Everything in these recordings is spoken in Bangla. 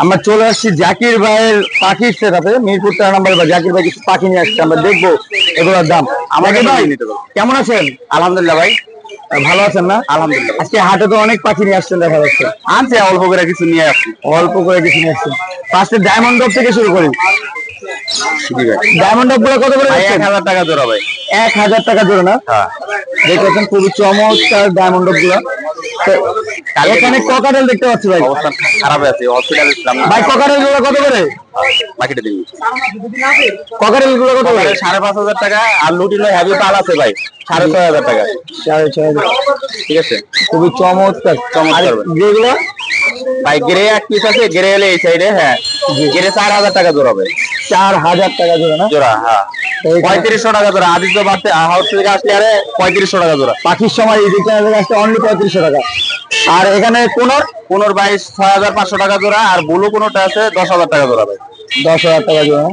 আমরা চলে আসছি জাকির ভাইয়ের পাখির সেটাতে মিরপুর তেরো নম্বর বা জাকির ভাই কিছু পাখি নিয়ে আসছে আমরা দেখব এগুলোর দাম। আমাকে ভাই। কেমন আছেন? আলহামদুলিল্লাহ ভাই। ভালো আছেন না? আলহামদুলিল্লাহ। আজকে হাটে তো অনেক পাখি নিয়ে আসছেন দেখা যাচ্ছে। আনছে অল্প করে কিছু নিয়ে আসছি। অল্প করে কিছু নিয়ে আসছেন। ফার্স্টে ডায়মন্ড ডব থেকে শুরু করি। ডায়মন্ড ডবগুলো কত করে এক হাজার টাকা জোড়া ভাই। এক হাজার টাকা জোড়া না? হ্যাঁ। দেখতেছেন খুবই চমৎকার ডায়মন্ড ডবগুলো। এখানে ককাটেল দেখতে পাচ্ছি ভাই। অবস্থান খারাপ আছে হসপিটালে ছিলাম ভাই ককাটেলগুলো কত করে? বাকিটা দিন ককাটেলগুলো কত করে? সাড়ে পাঁচ হাজার টাকা আর লুটিনো হ্যাভি পাল আছে ভাই সাড়ে ছয় হাজার টাকা সাড়ে ছয় হাজার। ঠিক আছে? খুবই চমৎকার। চমৎকার। যেগুলো ভাই। গ্রে এক পিস আছে গ্রে হলে এই সাইডে হ্যাঁ। গ্রে চার হাজার টাকা জোড়া ভাই চার হাজার টাকা জোড়া না? জোড়া হ্যাঁ। পঁয়ত্রিশশো টাকা জোড়া। আদিত্য হাউস থেকে আসলে আরে পঁয়ত্রিশশো টাকা জোড়া। পাখির সময় অনলি পঁয়ত্রিশশো টাকা। আর এখানে কোনোর? পনেরো বাইশ ছয় হাজার পাঁচশো টাকা জোড়া আর ব্লু কোনোটা আছে দশ হাজার টাকা জোড়া ভাই। দশ হাজার টাকা জোড়া।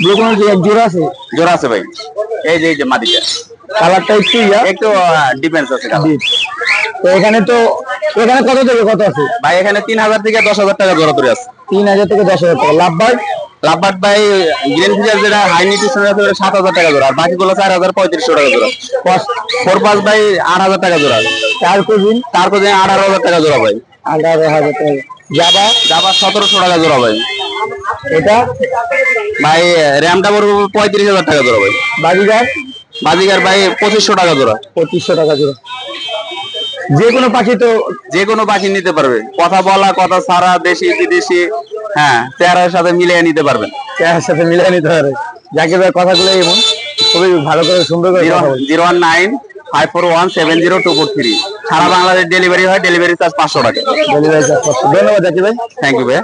ব্লু কোনো কি জোড়া আছে? জোড়া আছে ভাই। এই যে এই যে মাটিটা। কালারটা একটু ইয়া। একটু ডিফেন্স আছে তো এখানে তো এখানে কত থেকে কত আছে? ভাই এখানে তিন হাজার থেকে দশ হাজার টাকা জোড়া ধরে আছে। তিন হাজার থেকে দশ হাজার টাকা। লাভবার লাভবাট ভাই গ্রিন ফিচার যেটা হাই নিউট্রিশন আছে ওটা সাত হাজার টাকা জোড়া। আর বাকিগুলো চার হাজার পঁয়ত্রিশশো টাকা জোড়া। ফোর পাস ভাই আট হাজার টাকা জোড়া। চার কেজি তারপর যে আঠারো হাজার টাকা জোড়া ভাই। আঠারো হাজার টাকা। যাবা জাবা সতেরোশো টাকা জোড়া ভাই। এটা? ভাই র্যামটা পড়বে পঁয়ত্রিশ হাজার টাকা জোড়া ভাই। বাজিগার? বাজিকার ভাই পঁচিশশো টাকা জোড়া। পঁচিশশো টাকা জোড়া। যে কোনো পাখি তো যে কোনো পাখি নিতে পারবে। কথা বলা কথা সারা দেশি বিদেশি। হ্যাঁ চেহারার সাথে মিলিয়ে নিতে পারবেন। চেহারার সাথে মিলিয়ে নিতে পারবেন জাকির ভাই কথাগুলো এমন খুবই ভালো করে সুন্দর করে zero one nine five four one seven zero two four three. সারা বাংলাদেশ ডেলিভারি হয় ডেলিভারি চার্জ পাঁচশো টাকা। ডেলিভারি চার্জ ধন্যবাদ জাকির ভাই। থ্যাংক ইউ ভাই